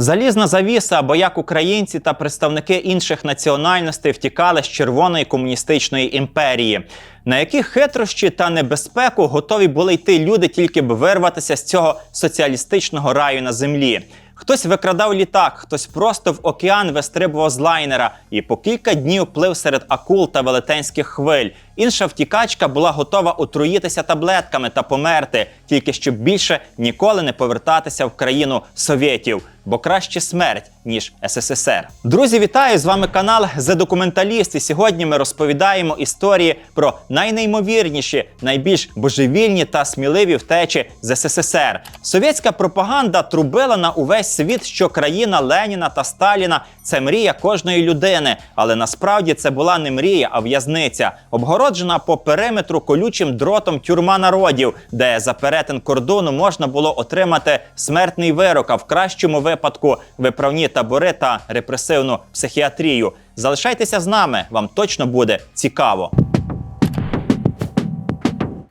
Залізна завіса, або як українці та представники інших національностей втікали з червоної комуністичної імперії. На які хитрощі та небезпеку готові були йти люди, тільки б вирватися з цього соціалістичного раю на землі. Хтось викрадав літак, хтось просто в океан вистрибував з лайнера і по кілька днів плив серед акул та велетенських хвиль. Інша втікачка була готова отруїтися таблетками та померти, тільки щоб більше ніколи не повертатися в країну совєтів, бо краще смерть ніж СССР. Друзі, вітаю! З вами канал The Документаліст. І сьогодні ми розповідаємо історії про найнеймовірніші, найбільш божевільні та сміливі втечі з СССР. Совєтська пропаганда трубила на увесь світ, що країна Леніна та Сталіна це мрія кожної людини. Але насправді це була не мрія, а в'язниця, обгороджена по периметру колючим дротом тюрма народів, де за перетин кордону можна було отримати смертний вирок, а в кращому випадку виправні табори та репресивну психіатрію. Залишайтеся з нами, вам точно буде цікаво.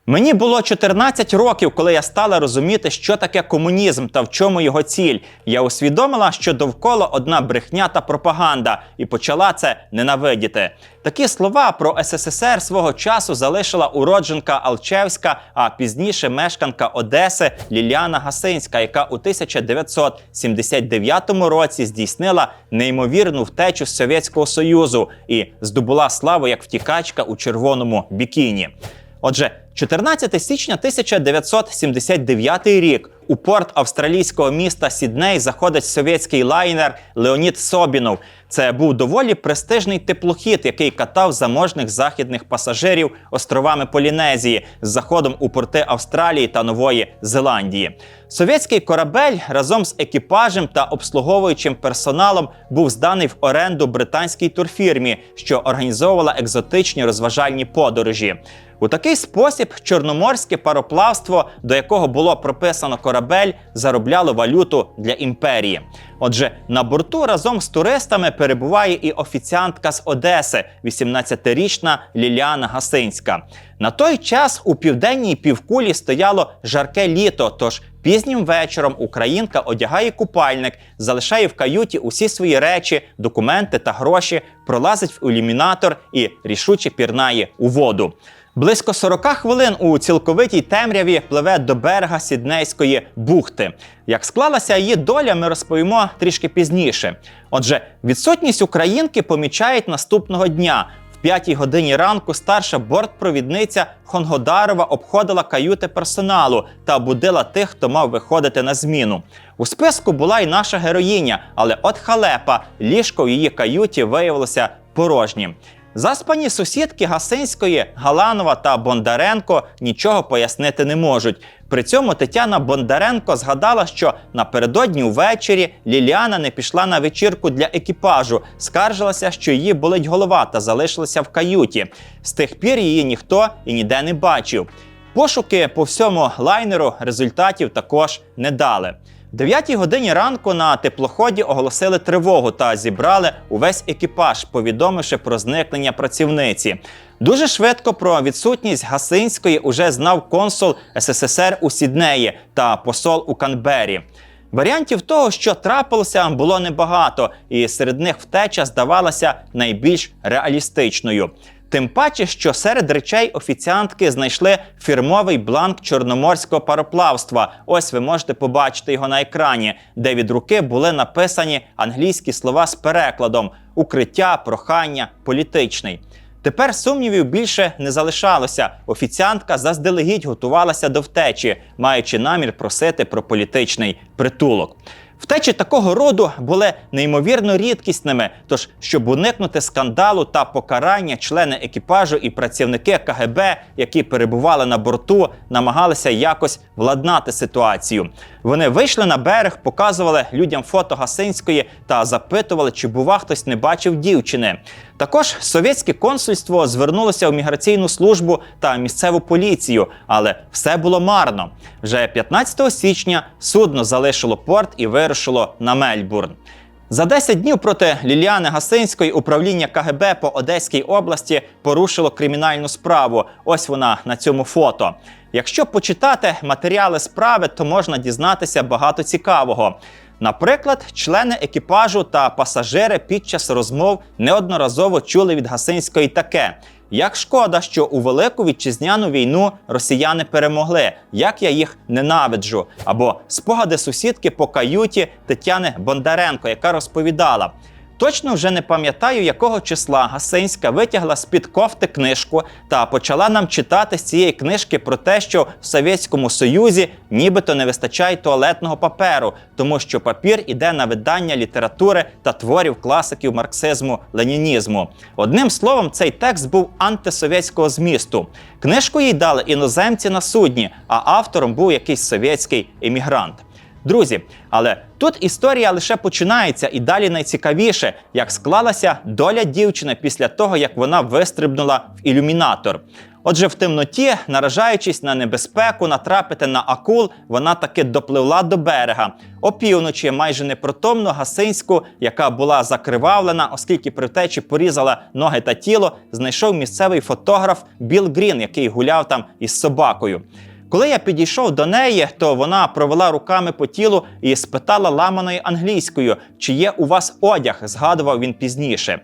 Мені було 14 років, коли я стала розуміти, що таке комунізм та в чому його ціль. Я усвідомила, що довкола одна брехня та пропаганда, і почала це ненавидіти. Такі слова про СССР свого часу залишила уродженка Алчевська, а пізніше мешканка Одеси Ліліана Гасинська, яка у 1979 році здійснила неймовірну втечу з Совєтського Союзу і здобула славу як втікачка у червоному бікіні. Отже, 14 січня 1979 рік у порт австралійського міста Сідней заходить совєтський лайнер Леонід Собінов. Це був доволі престижний теплохід, який катав заможних західних пасажирів островами Полінезії з заходом у порти Австралії та Нової Зеландії. Совєтський корабель разом з екіпажем та обслуговуючим персоналом був зданий в оренду британській турфірмі, що організовувала екзотичні розважальні подорожі. У такий спосіб чорноморське пароплавство, до якого було прописано корабель, заробляло валюту для імперії. Отже, на борту разом з туристами перебуває і офіціантка з Одеси, 18-річна Ліліана Гасинська. На той час у південній півкулі стояло жарке літо. Тож пізнім вечором українка одягає купальник, залишає в каюті усі свої речі, документи та гроші, пролазить в ілюмінатор і рішуче пірнає у воду. Близько 40 хвилин у цілковитій темряві пливе до берега Сіднейської бухти. Як склалася її доля, ми розповімо трішки пізніше. Отже, відсутність українки помічають наступного дня. В п'ятій годині ранку старша бортпровідниця Хонгодарова обходила каюти персоналу та будила тих, хто мав виходити на зміну. У списку була й наша героїня, але от халепа ліжко в її каюті виявилося порожнім. Заспані сусідки Гасинської, Галанова та Бондаренко нічого пояснити не можуть. При цьому Тетяна Бондаренко згадала, що напередодні ввечері Ліліана не пішла на вечірку для екіпажу, скаржилася, що її болить голова та залишилася в каюті. З тих пір її ніхто і ніде не бачив. Пошуки по всьому лайнеру результатів також не дали. В 9 годині ранку на теплоході оголосили тривогу та зібрали увесь екіпаж, повідомивши про зникнення працівниці. Дуже швидко про відсутність Гасинської уже знав консул СССР у Сіднеї та посол у Канбері. Варіантів того, що трапилося, було небагато, і серед них втеча здавалася найбільш реалістичною. Тим паче, що серед речей офіціантки знайшли фірмовий бланк чорноморського пароплавства. Ось ви можете побачити його на екрані, де від руки були написані англійські слова з перекладом: укриття, прохання, політичний. Тепер сумнівів більше не залишалося. Офіціантка заздалегідь готувалася до втечі, маючи намір просити про політичний притулок. Втечі такого роду були неймовірно рідкісними. Тож, щоб уникнути скандалу та покарання, члени екіпажу і працівники КГБ, які перебували на борту, намагалися якось владнати ситуацію. Вони вийшли на берег, показували людям фото Гасинської та запитували, чи бува хтось не бачив дівчини. Також совєтське консульство звернулося в міграційну службу та місцеву поліцію, але все було марно. Вже 15 січня судно залишило порт і вирушило на Мельбурн. За 10 днів проти Ліліани Гасинської управління КГБ по Одеській області порушило кримінальну справу. Ось вона на цьому фото. Якщо почитати матеріали справи, то можна дізнатися багато цікавого. Наприклад, члени екіпажу та пасажири під час розмов неодноразово чули від Гасинської таке. Як шкода, що у велику вітчизняну війну росіяни перемогли, як я їх ненавиджу. Або спогади сусідки по каюті Тетяни Бондаренко, яка розповідала. Точно вже не пам'ятаю, якого числа Гасинська витягла з-під кофти книжку та почала нам читати з цієї книжки про те, що в Совєтському Союзі нібито не вистачає туалетного паперу, тому що папір іде на видання літератури та творів класиків марксизму ленінізму. Одним словом, цей текст був антисовєтського змісту. Книжку їй дали іноземці на судні, а автором був якийсь совєтський емігрант. Друзі, але тут історія лише починається і далі найцікавіше, як склалася доля дівчини після того, як вона вистрибнула в ілюмінатор. Отже, в темноті, наражаючись на небезпеку, натрапити на акул, вона таки допливла до берега. Опівночі, майже непритомну гасинську, яка була закривавлена, оскільки при втечі порізала ноги та тіло, знайшов місцевий фотограф Біл Грін, який гуляв там із собакою. Коли я підійшов до неї, то вона провела руками по тілу і спитала ламаною англійською, чи є у вас одяг, згадував він пізніше.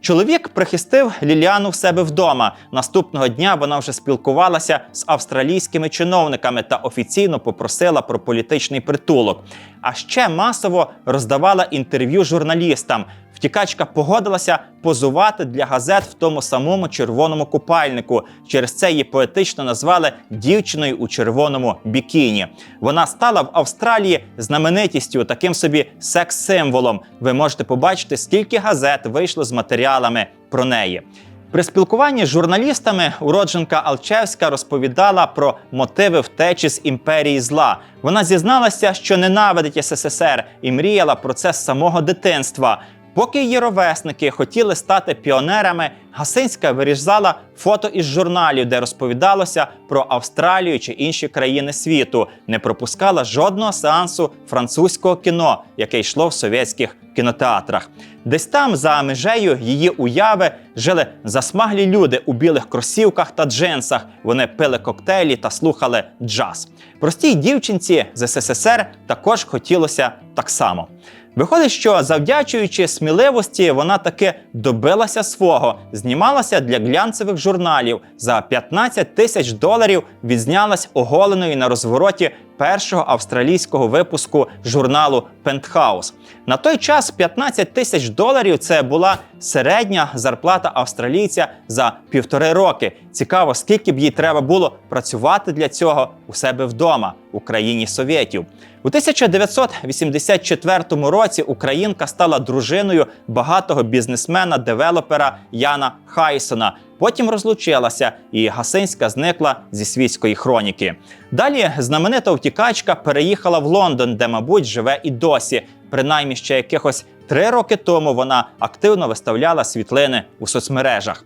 Чоловік прихистив Ліліану в себе вдома. Наступного дня вона вже спілкувалася з австралійськими чиновниками та офіційно попросила про політичний притулок. А ще масово роздавала інтерв'ю журналістам. Втікачка погодилася позувати для газет в тому самому червоному купальнику. Через це її поетично назвали дівчиною у червоному бікіні. Вона стала в Австралії знаменитістю, таким собі секс-символом. Ви можете побачити, скільки газет вийшло з матеріалами про неї. При спілкуванні з журналістами уродженка Алчевська розповідала про мотиви втечі з імперії зла. Вона зізналася, що ненавидить СССР і мріяла про це з самого дитинства. Поки її ровесники хотіли стати піонерами, Гасинська вирізала фото із журналів, де розповідалося про Австралію чи інші країни світу, не пропускала жодного сеансу французького кіно, яке йшло в совєтських кінотеатрах. Десь там, за межею її уяви, жили засмаглі люди у білих кросівках та джинсах. Вони пили коктейлі та слухали джаз. Простій дівчинці з СССР також хотілося так само. Виходить, що завдячуючи сміливості, вона таки добилася свого, знімалася для глянцевих журналів за 15 тисяч доларів. Відзнялась оголеною на розвороті першого австралійського випуску журналу Пентхаус. На той час 15 тисяч доларів це була середня зарплата австралійця за півтори роки. Цікаво, скільки б їй треба було працювати для цього у себе вдома у країні совєтів. У 1984 році Українка стала дружиною багатого бізнесмена-девелопера Яна Хайсона. Потім розлучилася, і Гасинська зникла зі світської хроніки. Далі знаменита втікачка переїхала в Лондон, де, мабуть, живе і досі. Принаймні ще якихось три роки тому вона активно виставляла світлини у соцмережах.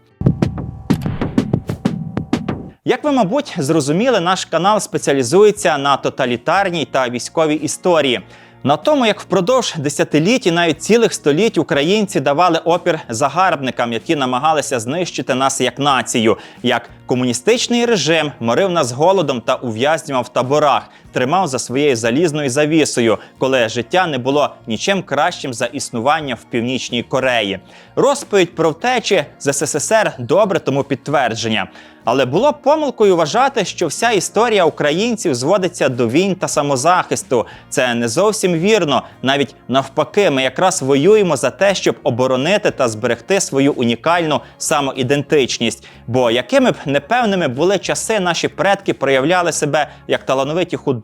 Як ви, мабуть, зрозуміли, наш канал спеціалізується на тоталітарній та військовій історії. На тому, як впродовж десятиліть і навіть цілих століть українці давали опір загарбникам, які намагалися знищити нас як націю, як комуністичний режим морив нас голодом та ув'язнював в таборах, тримав за своєю залізною завісою, коли життя не було нічим кращим за існування в північній Кореї. Розповідь про втечі з СССР добре тому підтвердження. Але було помилкою вважати, що вся історія українців зводиться до війн та самозахисту. Це не зовсім вірно. Навіть навпаки, ми якраз воюємо за те, щоб оборонити та зберегти свою унікальну самоідентичність. Бо якими б непевними були часи, наші предки проявляли себе як талановиті художники,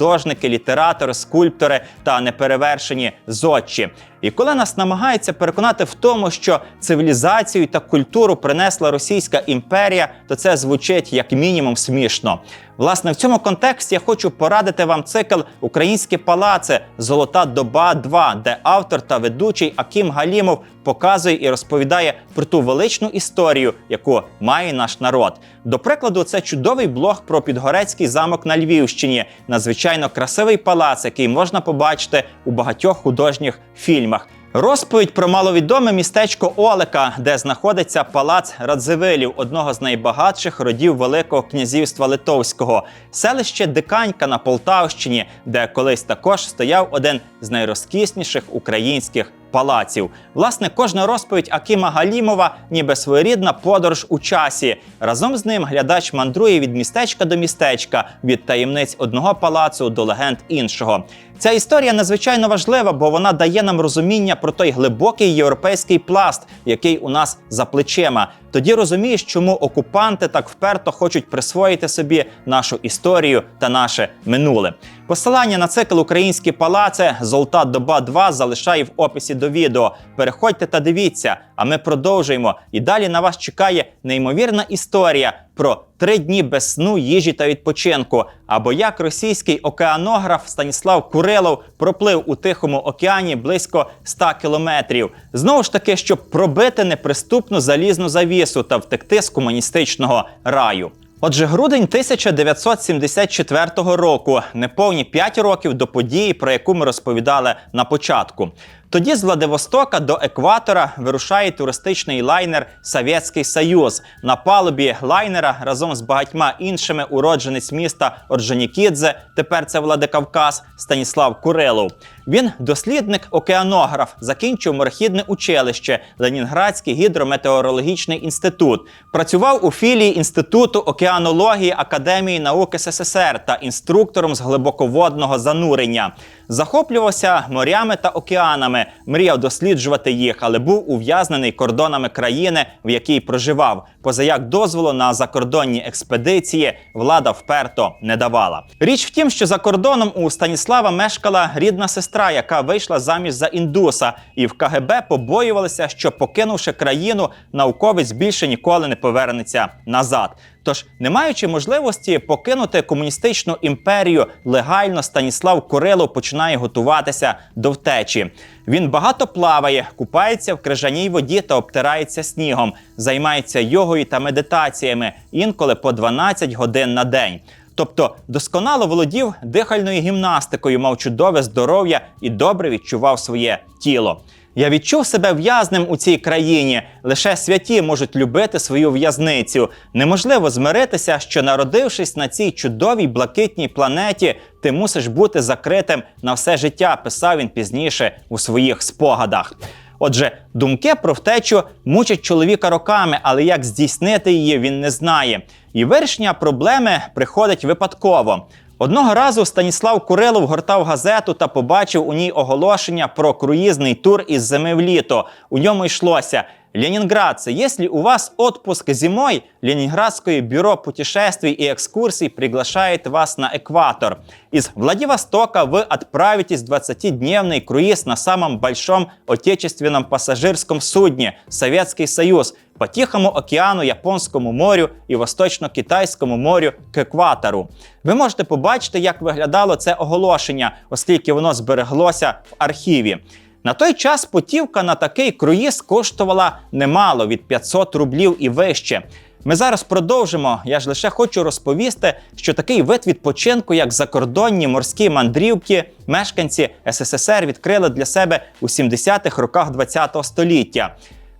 літератори, скульптори та неперевершені зодчі. І коли нас намагаються переконати в тому, що цивілізацію та культуру принесла Російська імперія, то це звучить як мінімум смішно. Власне, в цьому контексті я хочу порадити вам цикл Українські палаци Золота доба 2, де автор та ведучий Акім Галімов показує і розповідає про ту величну історію, яку має наш народ. До прикладу, це чудовий блог про Підгорецький замок на Львівщині, надзвичайно красивий палац, який можна побачити у багатьох художніх фільмах. Розповідь про маловідоме містечко Олека, де знаходиться палац Радзивилів, одного з найбагатших родів Великого князівства Литовського, селище Диканька на Полтавщині, де колись також стояв один з найрозкісніших українських палаців. Власне, кожна розповідь Акима Галімова, ніби своєрідна подорож у часі. Разом з ним глядач мандрує від містечка до містечка, від таємниць одного палацу до легенд іншого. Ця історія надзвичайно важлива, бо вона дає нам розуміння про той глибокий європейський пласт, який у нас за плечима. Тоді розумієш, чому окупанти так вперто хочуть присвоїти собі нашу історію та наше минуле. Посилання на цикл Українські палаци Золота доба 2 залишаю в описі до відео. Переходьте та дивіться, а ми продовжуємо. І далі на вас чекає неймовірна історія про три дні без сну, їжі та відпочинку. Або як російський океанограф Станіслав Курилов проплив у Тихому океані близько 100 кілометрів. Знову ж таки, щоб пробити неприступну залізну завісу та втекти з комуністичного раю. Отже, грудень 1974 року, неповні 5 років до події, про яку ми розповідали на початку. Тоді з Владивостока до екватора вирушає туристичний лайнер Совєтський Союз. На палубі лайнера разом з багатьма іншими уродженець міста Орджонікідзе, тепер це Владикавказ, Станіслав Курилов. Він дослідник океанограф, закінчив морехідне училище, Ленінградський гідрометеорологічний інститут. Працював у філії Інституту океанології Академії наук СССР та інструктором з глибоководного занурення. Захоплювався морями та океанами, мріяв досліджувати їх, але був ув'язнений кордонами країни, в якій проживав. Позаяк дозволу на закордонні експедиції влада вперто не давала. Річ в тім, що за кордоном у Станіслава мешкала рідна сестра, яка вийшла заміж за індуса, і в КГБ побоювалися, що покинувши країну, науковець більше ніколи не повернеться назад. Тож, не маючи можливості покинути комуністичну імперію, легально Станіслав Курилов починає готуватися до втечі. Він багато плаває, купається в крижаній воді та обтирається снігом, займається йогою та медитаціями, інколи по 12 годин на день. Тобто досконало володів дихальною гімнастикою, мав чудове здоров'я і добре відчував своє тіло. Я відчув себе в'язнем у цій країні. Лише святі можуть любити свою в'язницю. Неможливо змиритися, що народившись на цій чудовій блакитній планеті, ти мусиш бути закритим на все життя. Писав він пізніше у своїх спогадах. Отже, думки про втечу мучать чоловіка роками, але як здійснити її, він не знає. І вирішення проблеми приходить випадково. Одного разу Станіслав Курилов гортав газету та побачив у ній оголошення про круїзний тур із зими в літо. У ньому йшлося Ленинградцы, если у вас отпуск зимой, Ленинградское бюро путешествий и экскурсий приглашает вас на экватор. Из Владивостока вы отправитесь в 20-дневный круиз на самом большом отечественном пассажирском судне «Советский Союз» по Тихому океану, Японському морю і Восточно-Китайському морю к екватору. Ви можете побачити, як виглядало це оголошення, оскільки воно збереглося в архіві. На той час путівка на такий круїз коштувала немало від 500 рублів і вище. Ми зараз продовжимо. Я ж лише хочу розповісти, що такий вид відпочинку, як закордонні морські мандрівки, мешканці СССР відкрили для себе у 70-х роках ХХ століття.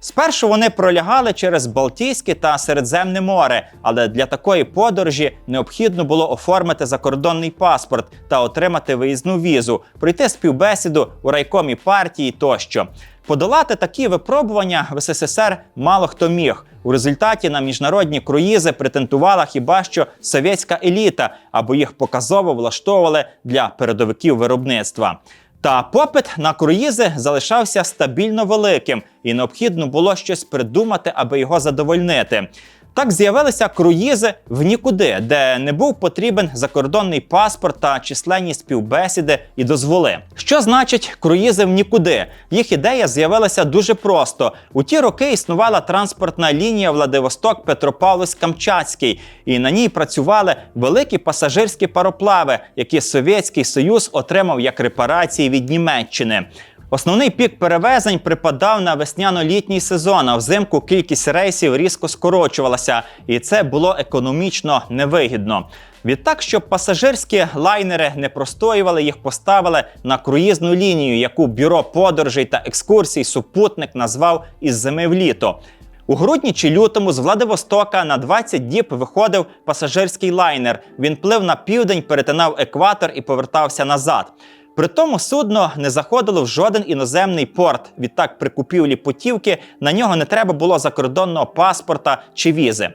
Спершу вони пролягали через Балтійське та Середземне море, але для такої подорожі необхідно було оформити закордонний паспорт та отримати виїзну візу, пройти співбесіду у райкомі партії тощо. Подолати такі випробування в СССР мало хто міг. У результаті на міжнародні круїзи претендувала хіба що совєтська еліта, або їх показово влаштовували для передовиків виробництва. Та попит на круїзи залишався стабільно великим, і необхідно було щось придумати, аби його задовольнити. Так з'явилися круїзи в нікуди, де не був потрібен закордонний паспорт та численні співбесіди і дозволи. Що значить круїзи в нікуди? Їх ідея з'явилася дуже просто. У ті роки існувала транспортна лінія Владивосток Петропавловськ Камчатський, і на ній працювали великі пасажирські пароплави, які Совєтський Союз отримав як репарації від Німеччини. Основний пік перевезень припадав на весняно-літній сезон, а взимку кількість рейсів різко скорочувалася, і це було економічно невигідно. Відтак, щоб пасажирські лайнери не простоювали, їх поставили на круїзну лінію, яку бюро подорожей та екскурсій супутник назвав із зими в літо. У грудні чи лютому з Владивостока на 20 діб виходив пасажирський лайнер. Він плив на південь, перетинав екватор і повертався назад. При тому судно не заходило в жоден іноземний порт. Відтак, при купівлі путівки на нього не треба було закордонного паспорта чи візи.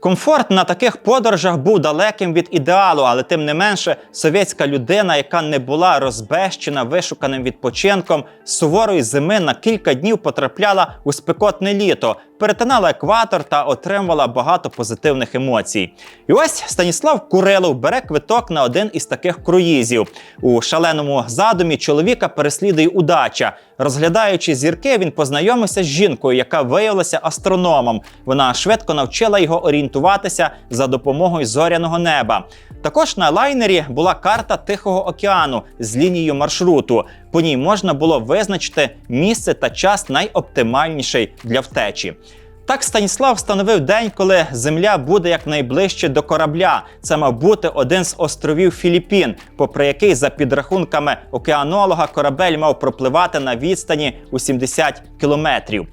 Комфорт на таких подорожах був далеким від ідеалу, але тим не менше совєтська людина, яка не була розбещена вишуканим відпочинком, суворої зими на кілька днів потрапляла у спекотне літо, перетинала екватор та отримувала багато позитивних емоцій. І ось Станіслав Курилов бере квиток на один із таких круїзів. У шаленому задумі чоловіка переслідує удача. Розглядаючи зірки, він познайомився з жінкою, яка виявилася астрономом. Вона швидко навчила його орієнтуватися за допомогою зоряного неба. Також на лайнері була карта Тихого океану з лінією маршруту. По ній можна було визначити місце та час найоптимальніший для втечі. Так Станіслав встановив день, коли земля буде якнайближче до корабля. Це мав бути один з островів Філіппін, попри який, за підрахунками океанолога, корабель мав пропливати на відстані у 70 кілометрів.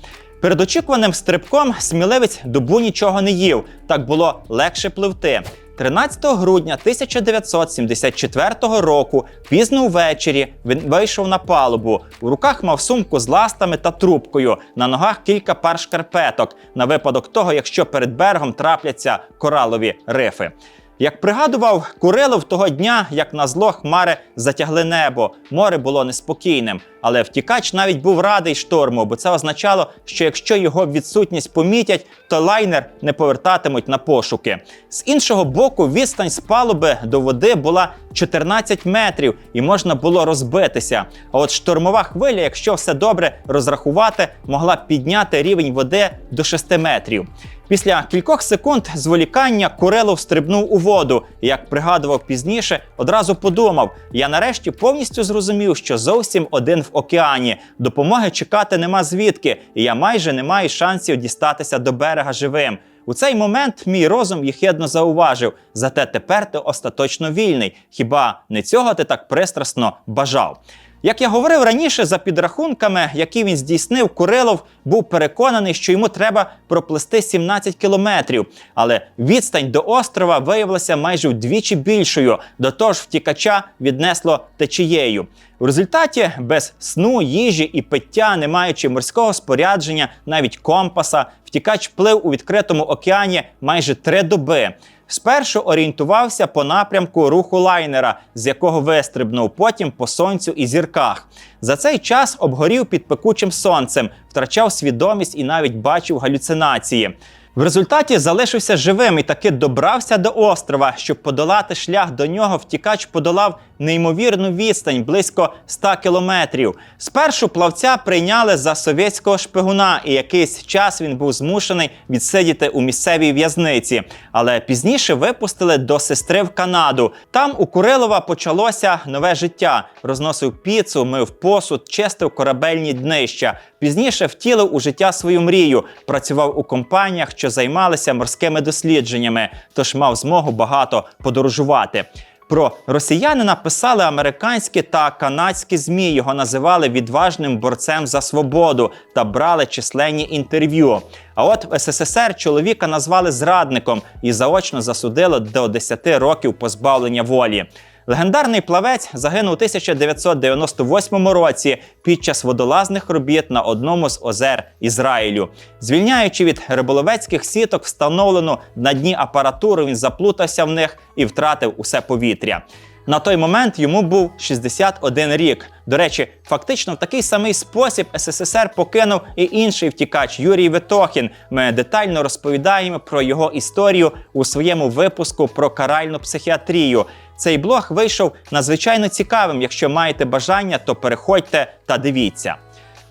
Перед очікуваним стрибком сміливець добу нічого не їв, так було легше пливти. 13 грудня 1974 року, пізно ввечері, він вийшов на палубу. У руках мав сумку з ластами та трубкою, на ногах кілька пар шкарпеток на випадок того, якщо перед берегом трапляться коралові рифи. Як пригадував Курилов того дня, як на зло хмари затягли небо, море було неспокійним. Але втікач навіть був радий шторму, бо це означало, що якщо його відсутність помітять, то лайнер не повертатимуть на пошуки. З іншого боку, відстань з палуби до води була 14 метрів і можна було розбитися. А от штормова хвиля, якщо все добре розрахувати, могла підняти рівень води до 6 метрів. Після кількох секунд зволікання Курилов стрибнув у воду. Як пригадував пізніше, одразу подумав: я нарешті повністю зрозумів, що зовсім один в океані. Допомоги чекати нема звідки, і я майже не маю шансів дістатися до берега живим. У цей момент мій розум єхидно зауважив, зате тепер ти остаточно вільний. Хіба не цього ти так пристрасно бажав? Як я говорив раніше, за підрахунками, які він здійснив, Курилов був переконаний, що йому треба проплисти 17 кілометрів. Але відстань до острова виявилася майже вдвічі більшою. До того ж, втікача віднесло течією. У результаті без сну, їжі і пиття, не маючи морського спорядження, навіть компаса, втікач плив у відкритому океані майже три доби. Спершу орієнтувався по напрямку руху лайнера, з якого вистрибнув, потім по сонцю і зірках. За цей час обгорів під пекучим сонцем, втрачав свідомість і навіть бачив галюцинації. В результаті залишився живим і таки добрався до острова. Щоб подолати шлях до нього, втікач подолав неймовірну відстань близько 100 кілометрів. Спершу плавця прийняли за совєтського шпигуна, і якийсь час він був змушений відсидіти у місцевій в'язниці. Але пізніше випустили до сестри в Канаду. Там у Курилова почалося нове життя. Розносив піцу, мив посуд, чистив корабельні днища. Пізніше втілив у життя свою мрію, працював у компаніях, що займалися морськими дослідженнями, тож мав змогу багато подорожувати. Про росіянина писали американські та канадські змі. Його називали відважним борцем за свободу та брали численні інтерв'ю. А от в СССР чоловіка назвали зрадником і заочно засудили до 10 років позбавлення волі. Легендарний плавець загинув у 1998 році під час водолазних робіт на одному з озер Ізраїлю. Звільняючи від риболовецьких сіток, встановлену на дні апаратуру, він заплутався в них і втратив усе повітря. На той момент йому був 61 рік. До речі, фактично в такий самий спосіб СССР покинув і інший втікач Юрій Ветохін. Ми детально розповідаємо про його історію у своєму випуску про каральну психіатрію. Цей блог вийшов надзвичайно цікавим. Якщо маєте бажання, то переходьте та дивіться.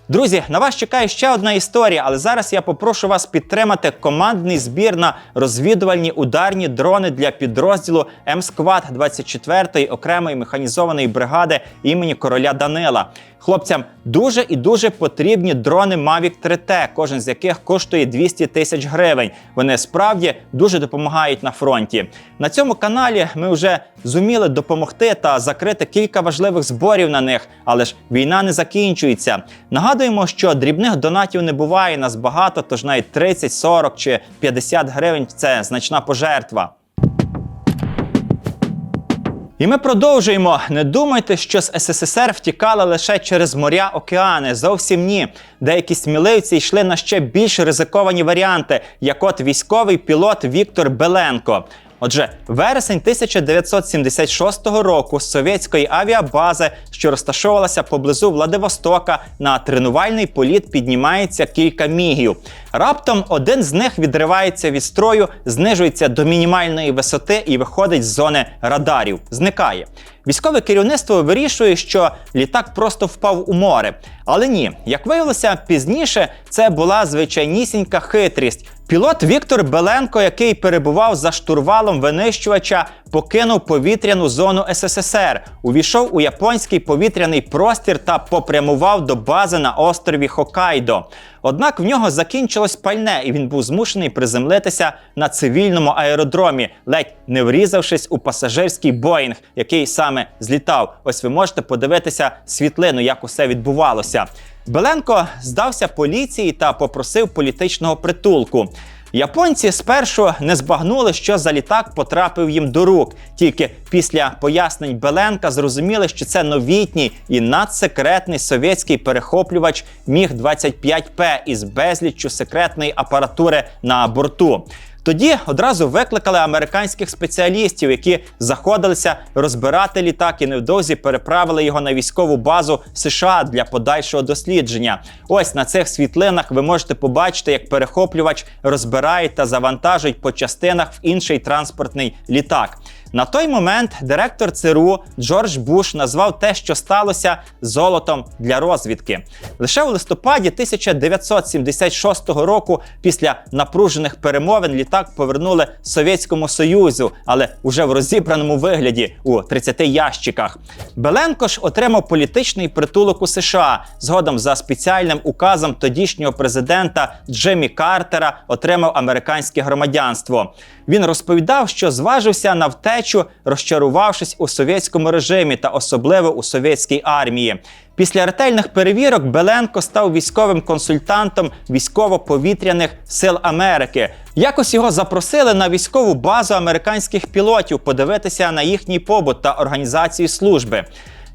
Друзі, на вас чекає ще одна історія, але зараз я попрошу вас підтримати командний збір на розвідувальні ударні дрони для підрозділу М-Сквад 24-ї окремої механізованої бригади імені короля Данила. Хлопцям дуже і дуже потрібні дрони Mavic 3T, кожен з яких коштує 200 тисяч гривень. Вони справді дуже допомагають на фронті. На цьому каналі ми вже зуміли допомогти та закрити кілька важливих зборів на них, але ж війна не закінчується. Нагадуємо, що дрібних донатів не буває нас багато, тож навіть 30, 40 чи 50 гривень це значна пожертва. І ми продовжуємо. Не думайте, що з СССР втікали лише через моря океани. Зовсім ні. Деякі сміливці йшли на ще більш ризиковані варіанти, як от військовий пілот Віктор Беленко. Отже, вересень 1976 року з совєтської авіабази, що розташовувалася поблизу Владивостока, на тренувальний політ піднімається кілька мігів. Раптом один з них відривається від строю, знижується до мінімальної висоти і виходить з зони радарів. Зникає. Військове керівництво вирішує, що літак просто впав у море. Але ні, як виявилося пізніше, це була звичайнісінька хитрість. Пілот Віктор Беленко, який перебував за штурвалом винищувача, покинув повітряну зону СССР, увійшов у японський повітряний простір та попрямував до бази на острові Хокайдо. Однак в нього закінчилось пальне, і він був змушений приземлитися на цивільному аеродромі, ледь не врізавшись у пасажирський Боїнг, який саме злітав. Ось ви можете подивитися світлину, як усе відбувалося. Беленко здався поліції та попросив політичного притулку. Японці спершу не збагнули, що за літак потрапив їм до рук. Тільки після пояснень Беленка зрозуміли, що це новітній і надсекретний совєтський перехоплювач Міг 25 п із безліччю секретної апаратури на борту. Тоді одразу викликали американських спеціалістів, які заходилися розбирати літак і невдовзі переправили його на військову базу США для подальшого дослідження. Ось на цих світлинах ви можете побачити, як перехоплювач розбирає та завантажують по частинах в інший транспортний літак. На той момент директор ЦРУ Джордж Буш назвав те, що сталося золотом для розвідки. Лише у листопаді 1976 року, після напружених перемовин, літак повернули Совєтському Союзу, але уже в розібраному вигляді у 30 ящиках. Беленко ж отримав політичний притулок у США. Згодом за спеціальним указом тодішнього президента Джиммі Картера отримав американське громадянство. Він розповідав, що зважився на втечу, розчарувавшись у совєтському режимі та особливо у совєтській армії. Після ретельних перевірок Беленко став військовим консультантом військово-повітряних сил Америки. Якось його запросили на військову базу американських пілотів подивитися на їхній побут та організацію служби.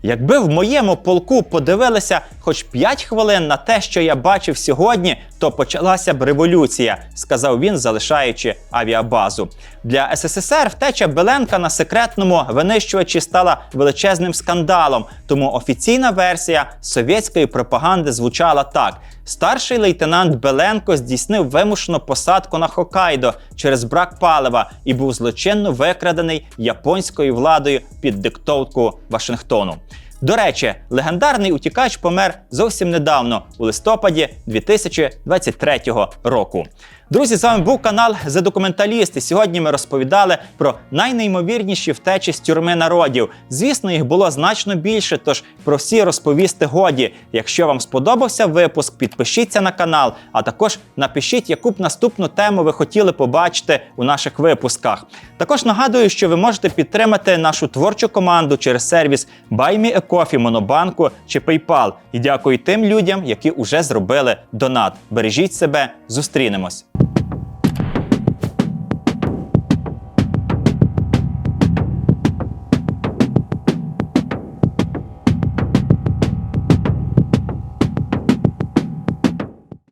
Якби в моєму полку подивилися хоч 5 хвилин на те, що я бачив сьогодні, то почалася б революція, сказав він, залишаючи авіабазу. Для СССР втеча Беленка на секретному винищувачі стала величезним скандалом. Тому офіційна версія совєтської пропаганди звучала так: старший лейтенант Беленко здійснив вимушену посадку на Хокайдо через брак палива і був злочинно викрадений японською владою під диктовку Вашингтону. До речі, легендарний утікач помер зовсім недавно, у листопаді 2023 року. Друзі, з вами був канал «The Документаліст» і Сьогодні ми розповідали про найнеймовірніші втечі з тюрми народів. Звісно, їх було значно більше, тож про всі розповісти годі. Якщо вам сподобався випуск, підпишіться на канал, а також напишіть, яку б наступну тему ви хотіли побачити у наших випусках. Також нагадую, що ви можете підтримати нашу творчу команду через сервіс BuyMeACoffee, Монобанку чи PayPal. І дякую тим людям, які вже зробили донат. Бережіть себе, зустрінемось.